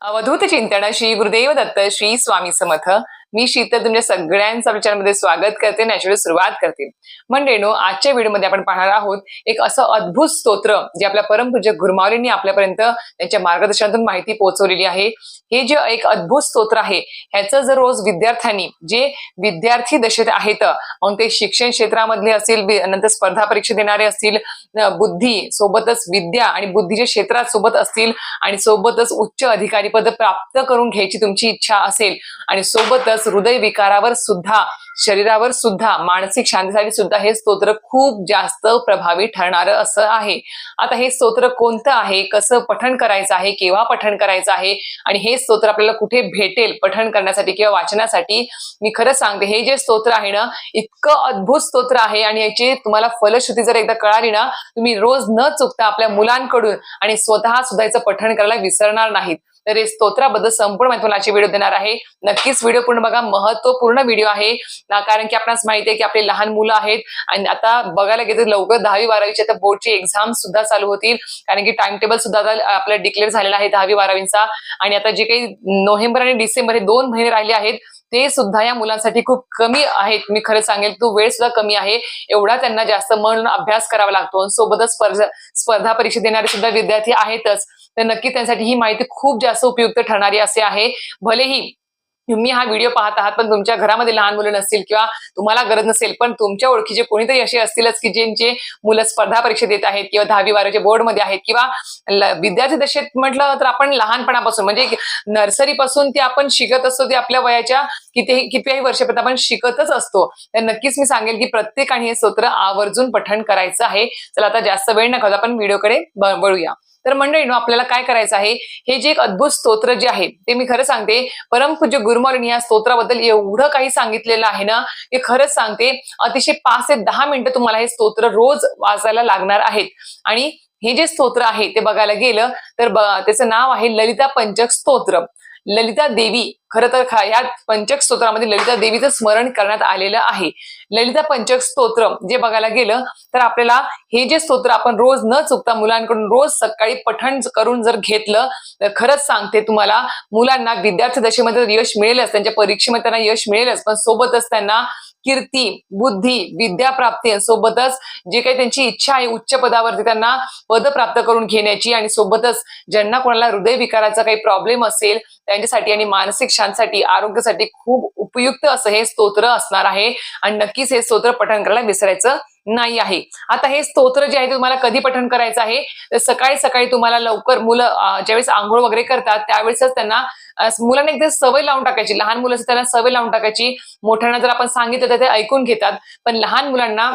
अवधूत चिंतन श्री गुरुदेव दत्त श्री स्वामी समर्थ. मी शीतल तुमच्या सगळ्यांचा आपल्या स्वागत करते नॅचरल सुरुवात करते. मंडळीनो आजच्या व्हिडिओमध्ये आपण पाहणार आहोत एक असं अद्भुत स्तोत्र जे आपल्या परमपूज्य गुरुमावलींनी आपल्यापर्यंत त्यांच्या मार्गदर्शनातून माहिती पोहोचवलेली आहे. हे जे एक अद्भुत स्तोत्र आहे ह्याचं जर रोज विद्यार्थ्यांनी जे विद्यार्थी दशेत आहेत मग ते शिक्षण क्षेत्रामधले असतील नंतर स्पर्धा परीक्षा देणारे असतील बुद्धी सोबतच विद्या आणि बुद्धीच्या क्षेत्रात सोबत असतील आणि सोबतच उच्च अधिकारी पद प्राप्त करून घ्यायची तुमची इच्छा असेल आणि सोबतच हृदय विकारावर सुद्धा शरीरावर सुद्धा मानसिक शांतीसाठी सुद्धा हे स्तोत्र खूप जास्त प्रभावी ठरणार असं आहे. आता हे स्तोत्र कोणतं आहे? कसं पठण करायचं आहे? केव्हा पठण करायचं आहे? आणि हे स्तोत्र आपल्याला कुठे भेटेल? पठण करण्यासाठी किंवा वाचनासाठी? मी खरं सांगते हे जे स्तोत्र आहे ना इतकं अद्भुत स्तोत्र आहे आणि याची तुम्हाला फलश्रुती जर एकदा कळाली ना तुम्ही रोज न चुकता आपल्या मुलांकडून आणि स्वतः सुद्धा याचं पठण करायला विसरणार नाहीत. तर स्तोत्राबद्दल संपूर्ण माहिती मला व्हिडिओ देणार आहे. नक्कीच व्हिडिओ पूर्ण बघा. महत्त्वपूर्ण व्हिडिओ आहे. कारण की आपणास माहिती आहे की आपले लहान मुलं आहेत. आणि आता बघायला गेलं तर लवकर दहावी बारावीची आता बोर्डची एक्झाम सुद्धा चालू होतील. कारण की टाइम टेबल सुद्धा आपल्याला आपला डिक्लेअर झालेला आहे दहावी बारावींचा. आणि आता जे काही नोव्हेंबर आणि डिसेंबर हे दोन महिने राहिले आहेत. ते सुद्धा या मुलांसाठी खूप कमी आहेत. मी खरं सांगेल तो वेळ सुद्धा कमी आहे. एवढा त्यांना जास्त मन अभ्यास करावा लागतो आणि सोबतच स्पर्धा स्पर्धा परीक्षा देणारे सुद्धा विद्यार्थी आहेतच. तर नक्की त्यांसाठी ही माहिती खूप जास्त उपयुक्त ठरणारी असे आहे. भलेही तुम्ही हा व्हिडिओ पाहत आहात पण तुमच्या घरामध्ये लहान मुलं नसतील किंवा तुम्हाला गरज नसेल पण तुमच्या ओळखीचे कोणीतरी असे असतीलच की ज्यांचे मुलं स्पर्धा परीक्षा देत आहेत किंवा दहावी बारावीच्या बोर्डमध्ये आहेत किंवा विद्यार्थी दशेत म्हटलं तर आपण लहानपणापासून म्हणजे नर्सरी पासून ते आपण शिकत असतो ते आपल्या वयाच्या कितीही कितीही वर्षापर्यंत आपण शिकतच असतो. तर नक्कीच मी सांगेल की प्रत्येकाने हे स्तोत्र आवर्जून पठण करायचं आहे. चला आता जास्त वेळ न आपण व्हिडिओकडे वळूया. तर मंडळीनो आपल्याला काय करायचं आहे? हे जे एक अद्भुत स्तोत्र जे आहे ते मी खरं सांगते परमपूज्य गुरुमालिनी या स्तोत्राबद्दल एवढं काही सांगितलेलं आहे ना की खरंच सांगते अतिशय पाच ते दहा मिनिटं तुम्हाला हे स्तोत्र रोज वाचायला लागणार आहेत. आणि हे जे स्तोत्र आहे ते बघायला गेलं तर त्याचं नाव आहे ललिता पंचक स्तोत्र. ललिता देवी खरं तर खा- या पंचक स्तोत्रामध्ये ललिता देवीचं स्मरण करण्यात आलेलं आहे. ललिता पंचक स्तोत्र जे बघायला गेलं तर आपल्याला हे जे स्तोत्र आपण रोज न चुकता मुलांकडून रोज सकाळी पठण करून जर घेतलं तर खरंच सांगते तुम्हाला मुलांना विद्यार्थी दशेमध्ये यश मिळेलच त्यांच्या परीक्षेमध्ये त्यांना यश मिळेलच पण सोबतच त्यांना कीर्ती बुद्धी विद्या प्राप्ती सोबतच जे काही त्यांची इच्छा आहे उच्च पदावरती त्यांना पद प्राप्त करून घेण्याची आणि सोबतच ज्यांना कोणाला हृदय विकाराचा काही प्रॉब्लेम असेल त्यांच्यासाठी आणि मानसिक शांतीसाठी आरोग्यासाठी खूप उपयुक्त असं हे स्तोत्र असणार आहे. आणि नक्कीच हे स्तोत्र पठण करायला विसरायचं नाही आहे. आता हे स्तोत्र जे आहे ते तुम्हाला कधी पठण करायचं आहे? तर सकाळी सकाळी तुम्हाला लवकर मुलं ज्यावेळेस आंघोळ वगैरे करतात त्यावेळेसच त्यांना मुलांना एकदा सवय लावून टाकायची. लहान मुलं त्यांना सवय लावून टाकायची. मोठ्यांना जर आपण सांगितलं तर ते ऐकून घेतात. पण लहान मुलांना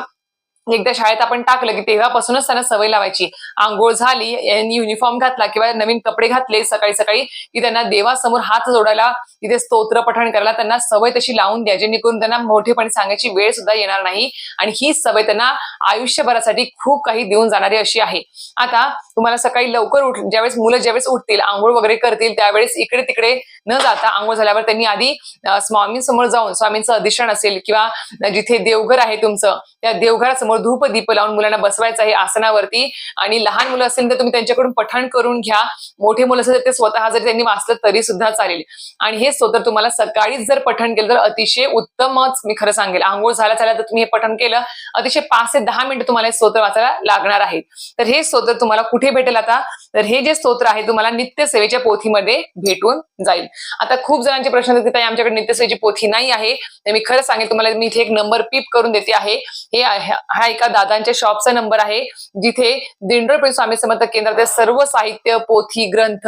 एकदा शाळेत आपण टाकलं की तेव्हापासूनच त्यांना सवय लावायची. आंघोळ झाली यांनी युनिफॉर्म घातला किंवा नवीन कपडे घातले सकाळी सकाळी की त्यांना देवासमोर हात जोडायला तिथे स्तोत्र पठण करायला त्यांना सवय तशी लावून द्या जेणेकरून त्यांना मोठेपणे सांगायची वेळ सुद्धा येणार नाही. आणि ही सवय त्यांना आयुष्यभरासाठी खूप काही देऊन जाणारी अशी आहे. आता तुम्हाला सकाळी लवकर उठ ज्यावेळेस मुलं ज्यावेळेस उठतील आंघोळ वगैरे करतील त्यावेळेस इकडे तिकडे न जाता आंघोळ झाल्यावर त्यांनी आधी स्वामींसमोर जाऊन स्वामींचं अधिष्ठान असेल किंवा जिथे देवघर आहे तुमचं त्या देवघरासमोर धूप दीप लावून मुलांना बसवायचं आहे आसनावरती. आणि लहान मुलं असेल तर तुम्ही त्यांच्याकडून पठण करून घ्या. मोठे मुलं असेल तर ते स्वतः जरी त्यांनी वाचलं तरी सुद्धा चालेल. आणि हे स्तोत्र तुम्हाला सकाळीच जर पठण केलं तर अतिशय उत्तमच मी खरं सांगेल. आंघोळ झाल्या झाल्या तर तुम्ही हे पठण केलं अतिशय पाच ते दहा मिनिटं तुम्हाला हे स्तोत्र वाचायला लागणार आहे. तर हे स्तोत्र तुम्हाला कुठे भेटेल आता? तर हे जे स्तोत्र आहे तुम्हाला नित्य सेवेच्या पोथीमध्ये भेटून जाईल. आता खूप जणांचे प्रश्न येतात की ताई आमच्याकडे नित्यसेची पोथी नाही आहे. तर मी खरं सांगेल तुम्हाला मी इथे एक नंबर पीप करून देते आहे. हे हा एका दादांच्या शॉपचा नंबर आहे जिथे दिंडोळपणे स्वामी समर्थ केंद्रात सर्व साहित्य पोथी ग्रंथ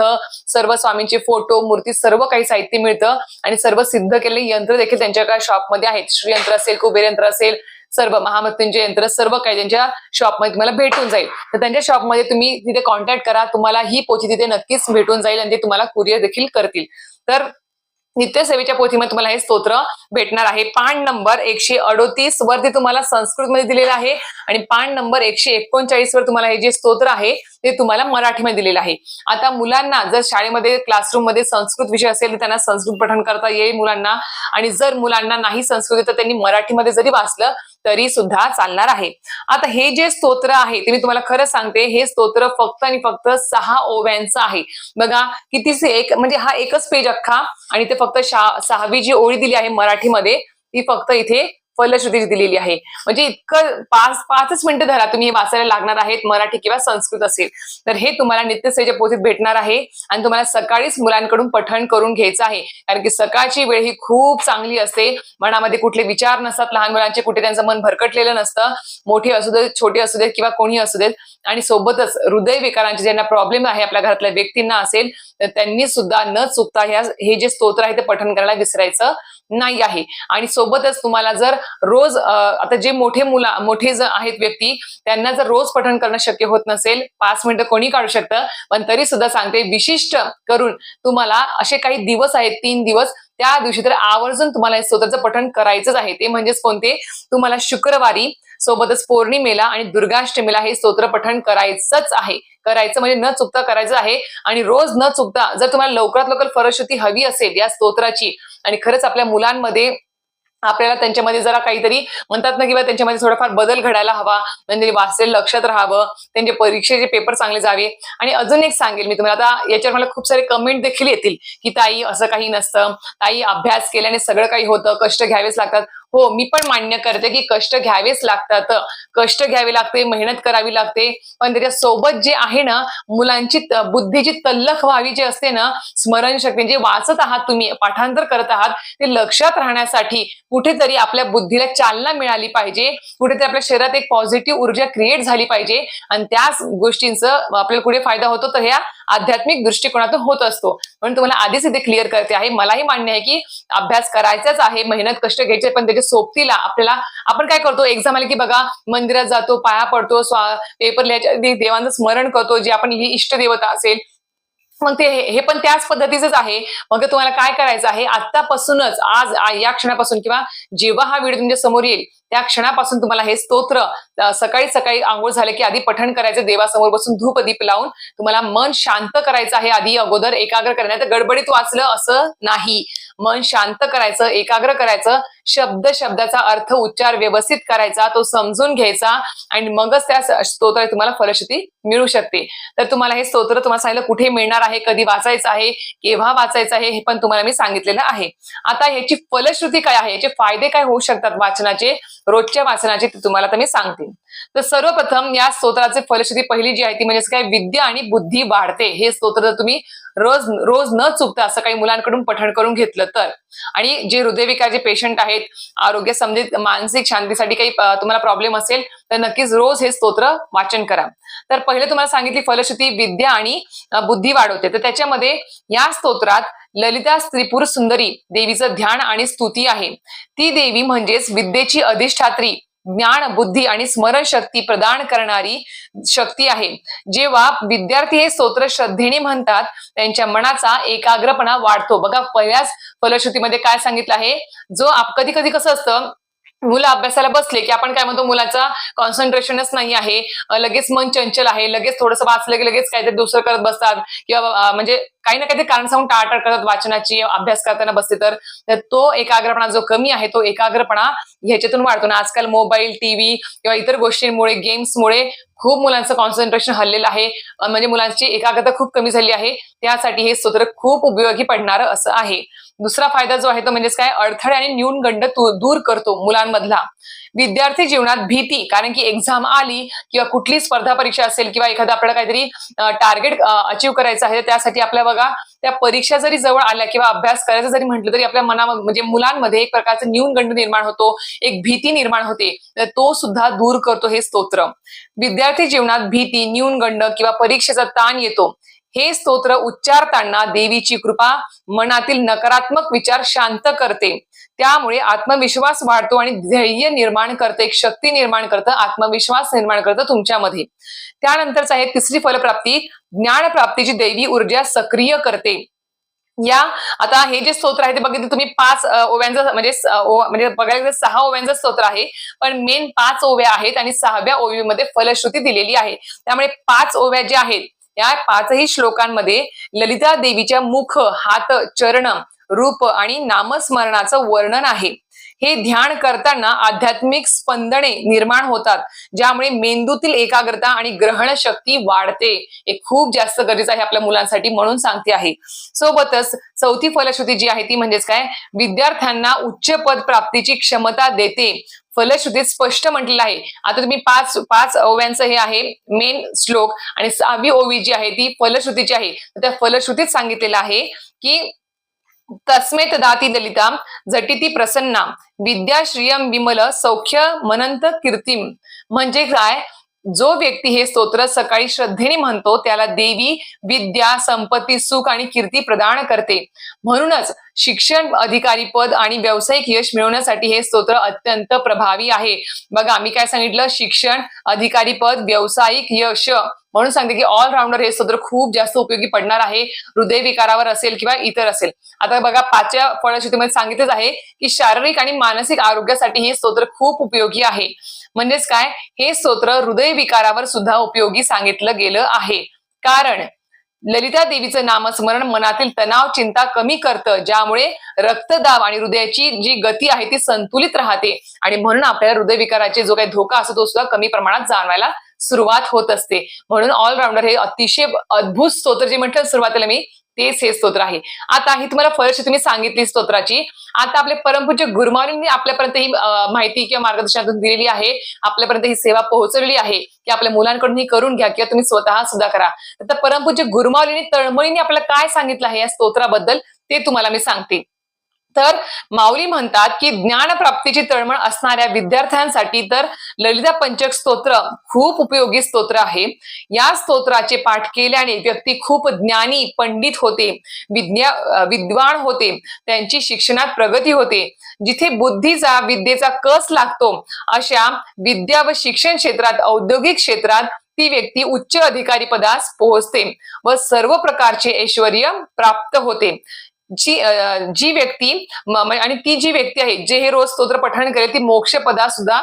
सर्व स्वामींचे फोटो मूर्ती सर्व काही साहित्य मिळतं आणि सर्व सिद्ध केलेले यंत्र देखील त्यांच्या शॉपमध्ये आहेत. श्रीयंत्र असेल कुबेर यंत्र असेल सर्व महामृत्यूंजय यंत्र सर्व काही त्यांच्या शॉपमध्ये तुम्हाला भेटून जाईल. तर त्यांच्या शॉपमध्ये तुम्ही तिथे कॉन्टॅक्ट करा तुम्हाला ही पोथी तिथे नक्कीच भेटून जाईल आणि ते तुम्हाला कुरिअर देखील करतील. तर नित्यसेवेच्या पोथीमध्ये तुम्हाला हे स्तोत्र भेटणार आहे. पान नंबर एकशे अडोतीस वरती तुम्हाला संस्कृतमध्ये दिलेलं आहे. आणि पान नंबर एकशे एकोणचाळीस वर तुम्हाला हे जे स्तोत्र आहे ते तुम्हाला मराठीमध्ये दिलेलं आहे. आता मुलांना जर शाळेमध्ये क्लासरूममध्ये संस्कृत विषय असेल तर त्यांना संस्कृत पठण करता येईल मुलांना. आणि जर मुलांना नाही संस्कृत तर त्यांनी मराठीमध्ये जरी वाचलं तरी सुद्धा चालणार आहे. आता हे जे स्तोत्र आहे ते मी तुम्हाला खरं सांगते हे स्तोत्र फक्त आणि फक्त सहा ओव्यांचं आहे. बघा कितीच एक म्हणजे हा एकच पेज अख्खा आणि ते फक्त सहावी जी ओळी दिली आहे मराठीमध्ये ती फक्त इथे फलश्रुती दिलेली आहे. म्हणजे इतकं पाच पाचच मिनिटं धरा तुम्ही हे वाचायला लागणार आहेत मराठी किंवा संस्कृत असेल. तर हे तुम्हाला नित्यसेच्या पोथीत भेटणार आहे आणि तुम्हाला सकाळीच मुलांकडून पठण करून घ्यायचं आहे. कारण की सकाळची वेळ ही खूप चांगली असते. मनामध्ये कुठले विचार नसतात लहान मुलांचे कुठे त्यांचं मन भरकटलेलं नसतं. मोठे असू देत छोटे असू देत किंवा कोणी असू देत. आणि सोबतच हृदय विकारांचे ज्यांना प्रॉब्लेम आहे आपल्या घरातल्या व्यक्तींना असेल तर त्यांनी सुद्धा न चुकता ह्या हे जे स्तोत्र आहे ते पठण करायला विसरायचं. नाही आहे. आणि सोबतच तुम्हाला जर रोज आता जे मोठे मुला मोठे जर आहेत व्यक्ती त्यांना जर रोज पठण करणं शक्य होत नसेल पाच मिनिटं कोणी काढू शकतं पण तरी सुद्धा सांगते विशिष्ट करून तुम्हाला असे काही दिवस आहेत तीन दिवस त्या दिवशी तर आवर्जून तुम्हाला स्तोत्राचं पठण करायचंच आहे. ते म्हणजेच कोणते? तुम्हाला शुक्रवारी सोबतच पौर्णिमेला आणि दुर्गाष्टमीला हे स्तोत्र पठण करायचंच आहे. करायचं म्हणजे न चुकता करायचं आहे. आणि रोज न चुकता जर तुम्हाला लवकरात लवकर फलश्रुती हवी असेल या स्तोत्राची आणि खरंच आपल्या मुलांमध्ये आपल्याला त्यांच्यामध्ये जरा काहीतरी म्हणतात ना किंवा त्यांच्यामध्ये थोडाफार बदल घडायला हवा. म्हणजे वाचलेलं लक्षात राहावं. त्यांचे परीक्षेचे पेपर चांगले जावे. आणि अजून एक सांगेल मी तुम्हाला. आता याच्यावर मला खूप सारे कमेंट देखील येतील की ताई असं काही नसतं. ताई अभ्यास केल्याने सगळं काही होतं. कष्ट घ्यावेच लागतात. हो मी पण मान्य करते की कष्ट घ्यावेच लागतात. कष्ट घ्यावे लागते मेहनत करावी लागते. पण त्याच्या सोबत जे आहे ना मुलांची बुद्धीची तल्लख व्हावी जी असते ना स्मरणशक्ती जे वाचत आहात तुम्ही पाठांतर करत आहात ते लक्षात राहण्यासाठी कुठेतरी आपल्या बुद्धीला चालना मिळाली पाहिजे. कुठेतरी आपल्या शरीरात एक पॉझिटिव्ह ऊर्जा क्रिएट झाली पाहिजे. आणि त्याच गोष्टींचा आपल्याला कुठे फायदा होतो तर ह्या आध्यात्मिक दृष्टिकोनातून होत असतो. म्हणून तुम्हाला आधीच इथे क्लिअर करते आहे. मलाही मान्य आहे की अभ्यास करायचाच आहे मेहनत कष्ट घ्यायचे पण त्याचे सोबतीला आपल्याला आपण काय करतो एक्झाम आली की बघा मंदिरात जातो पाया पडतो स्वा पेपर लिहायच्या देवांचं स्मरण करतो जे आपण ही इष्टदेवता असेल. मग ते हे पण त्याच पद्धतीचंच आहे. मग तुम्हाला काय करायचं आहे आतापासूनच आज या क्षणापासून किंवा जेव्हा हा व्हिडिओ तुमच्यासमोर येईल त्या क्षणापासून तुम्हाला हे स्तोत्र सकाळी सकाळी आंघोळ झाले की आधी पठण करायचं देवासमोर बसून धूप दीप लावून तुम्हाला मन शांत करायचं आहे आधी अगोदर एकाग्र करण्यात गडबडीत वाचलं असं नाही. मन शांत करायचं एकाग्र करायचं शब्द शब्दाचा अर्थ उच्चार व्यवस्थित करायचा तो समजून घ्यायचा आणि मगच त्या स- स्तोत्रात तुम्हाला फलश्रुती मिळू शकते. तर तुम्हाला हे स्तोत्र तुम्हाला सांगितलं कुठे मिळणार आहे कधी वाचायचं आहे केव्हा वाचायचं आहे हे पण तुम्हाला मी सांगितलेलं आहे. आता ह्याची फलश्रुती काय आहे? याचे फायदे काय होऊ शकतात वाचनाचे? रोजच्या वाचनाचे ते तुम्हाला आता मी सांगते. तर सर्वप्रथम या स्तोत्राचे फलश्रुती पहिली जी आहे ती म्हणजे काय? विद्या आणि बुद्धी वाढते. हे स्तोत्र जर तुम्ही रोज रोज न चुकता असं काही मुलांकडून पठण करून घेतलं तर. आणि जे हृदयविकार जे पेशंट आहेत आरोग्य संबंधित मानसिक शांतीसाठी काही तुम्हाला प्रॉब्लेम असेल तर नक्कीच रोज हे स्तोत्र वाचन करा. तर पहिले तुम्हाला सांगितली फलश्रुती विद्या आणि बुद्धी वाढवते तर त्याच्यामध्ये या स्तोत्रात ललिता त्रिपुर सुंदरी देवीचं ध्यान आणि स्तुती आहे. ती देवी म्हणजेच विद्येची अधिष्ठात्री. ज्ञान बुद्धी आणि स्मरणशक्ती प्रदान करणारी शक्ती आहे. जेव्हा विद्यार्थी हे स्तोत्र श्रद्धेने म्हणतात त्यांच्या मनाचा एकाग्रपणा वाढतो. बघा पहिल्याच फलश्रुतीमध्ये काय सांगितलं आहे? जो आप कधी कधी कसं असतं मुलं अभ्यासाला बसले की आपण काय म्हणतो मुलाचा कॉन्सन्ट्रेशनच नाही आहे. लगेच मन चंचल आहे. लगेच थोडंसं वाचलं की लगेच काहीतरी दुसरं करत बसतात. किंवा म्हणजे काही ना काहीतरी कारण सांगून टाळाटाळ करतात वाचनाची अभ्यास करताना बसते तर. तर तो एकाग्रपणा जो कमी आहे तो एकाग्रपणा ह्याच्यातून वाढतो. ना आजकाल मोबाईल टीव्ही किंवा इतर गोष्टींमुळे गेम्समुळे खूप मुलांचं कॉन्सन्ट्रेशन हल्लेलं आहे. म्हणजे मुलांची एकाग्रता खूप कमी झाली आहे. त्यासाठी हे सूत्र खूप उपयोगी पडणारं असं आहे. दुसरा फायदा जो आहे तो म्हणजेच काय? अडथळे आणि न्यूनगंड दूर करतो मुलांमधला. विद्यार्थी जीवनात भीती कारण की एक्झाम आली किंवा कुठली स्पर्धा परीक्षा असेल किंवा एखादं आपल्याला काहीतरी टार्गेट अचीव करायचं आहे त्यासाठी आपल्या बघा त्या परीक्षा जरी जवळ आल्या किंवा अभ्यास करायचं जरी म्हटलं तरी आपल्या मना म्हणजे मुलांमध्ये एक प्रकारचा न्यूनगंड निर्माण होतो एक भीती निर्माण होते तर तो सुद्धा दूर करतो हे स्तोत्र. विद्यार्थी जीवनात भीती न्यूनगंड किंवा परीक्षेचा ताण येतो. हे स्तोत्र उच्चारताना देवीची कृपा मनातील नकारात्मक विचार शांत करते. त्यामुळे आत्मविश्वास वाढतो आणि ध्येय निर्माण करतं एक शक्ती निर्माण करतं आत्मविश्वास निर्माण करतं तुमच्यामध्ये. त्यानंतरच आहे तिसरी फलप्राप्ती ज्ञानप्राप्तीची दैवी ऊर्जा सक्रिय करते. या आता हे जे स्तोत्र आहे ते बघितलं तुम्ही पाच ओव्यांचं म्हणजे म्हणजे बघायला गेलं सहा ओव्यांचं स्तोत्र आहे पण मेन पाच ओव्या आहेत आणि सहाव्या ओवीमध्ये फलश्रुती दिलेली आहे. त्यामुळे पाच ओव्या ज्या आहेत या पाचही श्लोकांमध्ये ललिता देवीच्या मुख हात चरण रूप आणि नामस्मरणाचं वर्णन आहे. हे ध्यान करताना आध्यात्मिक स्पंदने निर्माण होतात ज्यामुळे मेंदूतील एकाग्रता आणि ग्रहण शक्ती वाढते. हे खूप जास्त गरजेचं आहे आपल्या मुलांसाठी म्हणून सांगते आहे. सोबतच चौथी फलश्रुती जी आहे ती म्हणजेच काय? विद्यार्थ्यांना उच्च पद प्राप्तीची क्षमता देते. फलश्रुतीत स्पष्ट म्हटलेलं आहे. आता तुम्ही पाच पाच ओव्यांचं हे आहे मेन श्लोक आणि सहावी ओवी जी आहे ती फलश्रुतीची आहे. त्या फलश्रुतीत सांगितलेलं आहे की तस्मेत दाती दलिता झटिती प्रसन्ना विद्या श्रियम विमल सौख्य मनंत कीर्तिम। म्हणजे काय? जो व्यक्ती हे स्तोत्र सकाळी श्रद्धेने म्हणतो त्याला देवी विद्या संपत्ती सुख आणि कीर्ती प्रदान करते. म्हणूनच शिक्षण अधिकारी पद आणि व्यावसायिक यश मिळवण्यासाठी हे स्तोत्र अत्यंत प्रभावी आहे. बघा मी काय सांगितलं? शिक्षण अधिकारी पद व्यावसायिक यश. म्हणून सांगते की ऑलराऊंडर हे स्तोत्र खूप जास्त उपयोगी पडणार आहे. हृदयविकारावर असेल किंवा इतर असेल. आता बघा पाचव्या फळश्रुतीमध्ये सांगितलेच आहे की शारीरिक आणि मानसिक आरोग्यासाठी हे स्तोत्र खूप उपयोगी आहे. म्हणजेच काय? हे स्तोत्र हृदयविकारावर सुद्धा उपयोगी सांगितलं गेलं आहे. कारण ललिता देवीचं नामस्मरण मनातील तणाव चिंता कमी करतं ज्यामुळे रक्तदाब आणि हृदयाची जी गती आहे ती संतुलित राहते. आणि म्हणून आपल्याला हृदयविकाराचे जो काही धोका असतो तो सुद्धा कमी प्रमाणात जाणवायला सुरुवात होत असते. म्हणून ऑलराऊंडर हे अतिशय अद्भुत स्तोत्र जे म्हटलं सुरुवातीला मी तेच हे स्तोत्र आहे. आता ही तुम्हाला फरशी तुम्ही सांगितली स्तोत्राची. आता आपले परमपूज्य गुरुमाऊलींनी आपल्यापर्यंत ही माहिती किंवा मार्गदर्शनातून दिलेली आहे. आपल्यापर्यंत ही सेवा पोहोचवलेली आहे की आपल्या मुलांकडून ही करून घ्या किंवा तुम्ही स्वतः सुद्धा करा. तर परमपूज्य गुरुमाऊलींनी तळमळीने आपल्याला काय सांगितलं आहे या स्तोत्राबद्दल ते तुम्हाला मी सांगते. तर माऊली म्हणतात की ज्ञान प्राप्तीची तळमळ असणाऱ्या विद्यार्थ्यांसाठी तर ललिता पंचक स्तोत्र खूप उपयोगी स्तोत्र आहे. या स्तोत्राचे पाठ केल्याने व्यक्ती खूप ज्ञानी पंडित होते विद्या विद्वान होते त्यांची शिक्षणात प्रगती होते. जिथे बुद्धीचा विद्येचा कस लागतो अशा विद्या व शिक्षण क्षेत्रात औद्योगिक क्षेत्रात ती व्यक्ती उच्च अधिकारी पदास पोहोचते व सर्व प्रकारचे ऐश्वर प्राप्त होते. जी जी व्यक्ती आणि ती जी व्यक्ती आहे जे हे रोज स्तोत्र पठण करेल ती मोक्ष पदा सुद्धा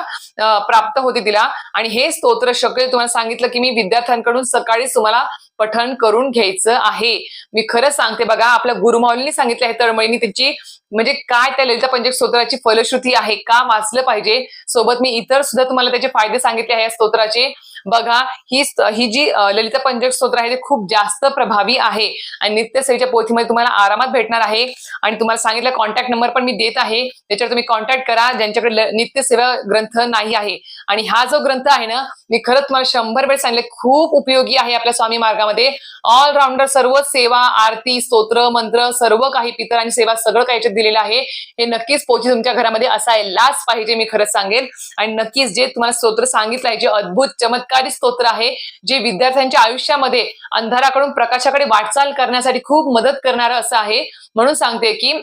प्राप्त होते तिला. आणि हे स्तोत्र शक्य तुम्हाला सांगितलं की मी विद्यार्थ्यांकडून सकाळीच तुम्हाला पठण करून घ्यायचं आहे. मी खरं सांगते बघा आपल्या गुरुमाऊलींनी सांगितलं आहे तळमळीनी त्याची म्हणजे काय त्या ललिता पंचक स्तोत्राची फलश्रुती आहे का वाचलं पाहिजे. सोबत मी इतर सुद्धा तुम्हाला त्याचे फायदे सांगितले आहे या स्तोत्राचे. बघा ही ही जी ललिता पंचक स्तोत्र आहे ते खूप जास्त प्रभावी आहे. आणि नित्यसेवीच्या पोथीमध्ये तुम्हाला आरामात भेटणार आहे. आणि तुम्हाला सांगितलं कॉन्टॅक्ट नंबर पण मी देत आहे. त्याच्यावर तुम्ही कॉन्टॅक्ट करा ज्यांच्याकडे नित्यसेवा ग्रंथ नाही आहे. आणि हा जो ग्रंथ आहे ना मी खरंच तुम्हाला शंभर वेळ सांगितले खूप उपयोगी आहे आपल्या स्वामी मार्गामध्ये. ऑलराऊंडर सर्व सेवा आरती स्तोत्र मंत्र सर्व काही पितर आणि सेवा सगळं काही याच्यात दिलेलं आहे. हे नक्कीच पोथी तुमच्या घरामध्ये असायलाच पाहिजे मी खरंच सांगेल आणि नक्कीच जे तुम्हाला स्तोत्र सांगितलं आहे जे अद्भुत चमत्कारी स्तोत्र आहे जे विद्यार्थ्यांच्या आयुष्यामध्ये अंधाराकडून प्रकाशाकडे वाटचाल करण्यासाठी खूप मदत करणारं असं आहे. म्हणून सांगते की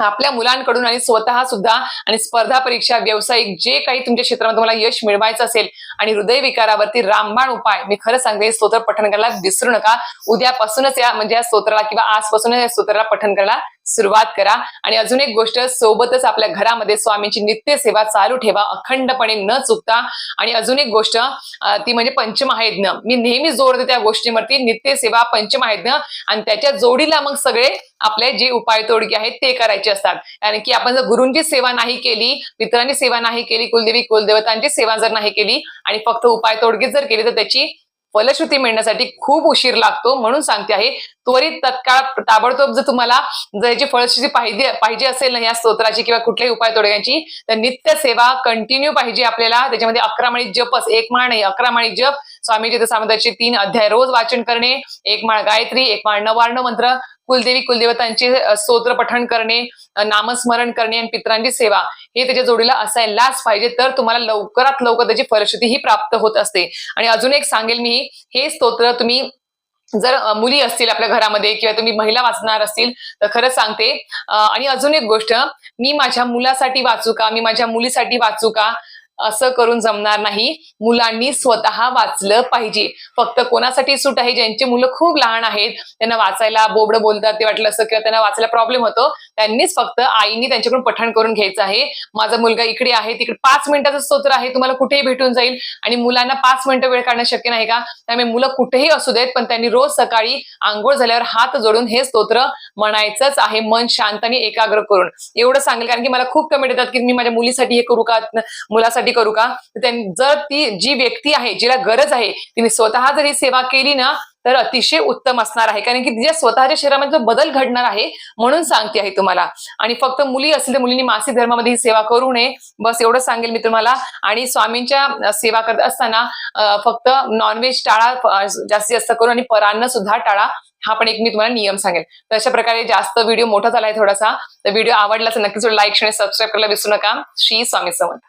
आपल्या मुलांकडून आणि स्वतः सुद्धा आणि स्पर्धा परीक्षा व्यावसायिक जे काही तुमच्या क्षेत्रामध्ये तुम्हाला यश मिळवायचं असेल आणि हृदयविकारावरती रामबाण उपाय मी खरं सांगते स्तोत्र पठण करायला विसरू नका. उद्यापासूनच या म्हणजे या स्तोत्राला किंवा आजपासूनच या स्तोत्राला पठण करायला सुरुवात करा. आणि अजून एक गोष्ट सोबतच आपल्या घरामध्ये स्वामींची नित्य सेवा चालू ठेवा. अखंडपणे न चुकता. आणि अजून एक गोष्ट ती म्हणजे पंचमहायज्ञ. मी नेहमी जोर देते त्या गोष्टीवरती. नित्य सेवा पंचमहायज्ञ आणि त्याच्या जोडीला मग सगळे आपले जे उपाय तोडगे आहेत ते करायचे असतात. कारण की आपण जर गुरूंची सेवा नाही केली मित्रांनी सेवा नाही केली कुलदेवी कुलदेवतांची सेवा जर नाही केली आणि फक्त उपाय तोडगे जर केली तर त्याची फलश्रुती मिळण्यासाठी खूप उशीर लागतो म्हणून सांगते आहे. त्वरित तत्काळ ताबडतोब जर तुम्हाला जर याची फलश्रुती पाहिजे पाहिजे असेल ना या स्तोत्राची किंवा कुठल्याही उपाय तोडग्यांची तर नित्य सेवा कंटिन्यू पाहिजे आपल्याला. त्याच्यामध्ये अकरा माळी जपच एक माळ नाही अकरा माळी जप. स्वामीजी सामदाचे तीन अध्याय रोज वाचन करणे एक माळ गायत्री एक माळ नवार्ण मंत्र. कुलदेवी कुलदेवतांचे स्तोत्र पठण करणे नामस्मरण करणे आणि पित्रांची सेवा हे त्याच्या जोडीला असायलाच पाहिजे. तर तुम्हाला लवकरात लवकर त्याची फलश्रुती ही प्राप्त होत असते. आणि अजून एक सांगेल मी हे स्तोत्र तुम्ही जर मुली असतील आपल्या घरामध्ये किंवा तुम्ही महिला वाचणार असतील तर खरंच सांगते. आणि अजून एक गोष्ट मी माझ्या मुलासाठी वाचू का? मी माझ्या मुलीसाठी वाचू का? असं करून जमणार नाही. मुलांनी स्वतः वाचलं पाहिजे. फक्त कोणासाठी सूट आहे? ज्यांची मुलं खूप लहान आहेत त्यांना वाचायला बोबड बोलतात ते वाटलं असं किंवा त्यांना वाचायला प्रॉब्लेम होतो. त्यांनीच फक्त आईनी त्यांच्याकडून पठण करून घ्यायचं आहे. माझा मुलगा इकडे आहे तिकडे पाच मिनिटाचं स्तोत्र आहे तुम्हाला कुठेही भेटून जाईल. आणि मुलांना पाच मिनिटं वेळ काढणं शक्य नाही का? त्यामुळे मुलं कुठेही असू देत पण त्यांनी रोज सकाळी आंघोळ झाल्यावर हात जोडून हे स्तोत्र म्हणायचंच आहे. मन शांत आणि एकाग्र करून. एवढं सांगेल कारण की मला खूप कमेंट येतात की मी माझ्या मुलीसाठी हे करू का? मुलासाठी करू का? जर ती जी व्यक्ती आहे जिला गरज आहे तिने स्वतः जर ही सेवा केली ना तर अतिशय उत्तम असणार आहे. कारण की तिच्या स्वतःच्या शरीरामध्ये जो बदल घडणार आहे म्हणून सांगते आहे तुम्हाला. आणि फक्त मुली असलेल्या तर मुलींनी मासिक धर्मामध्ये ही सेवा करू नये. बस एवढं सांगेल मी तुम्हाला. आणि स्वामींच्या सेवा करत असताना फक्त नॉनव्हेज टाळा जास्तीत जास्त करून आणि परान्न सुद्धा टाळा हा पण एक मी तुम्हाला नियम सांगेल. तर अशा प्रकारे जास्त व्हिडिओ मोठा झालाय थोडासा. तर व्हिडिओ आवडला तर नक्कीच लाईक आणि सबस्क्राईब करायला विसरू नका. श्री स्वामी समर्थ.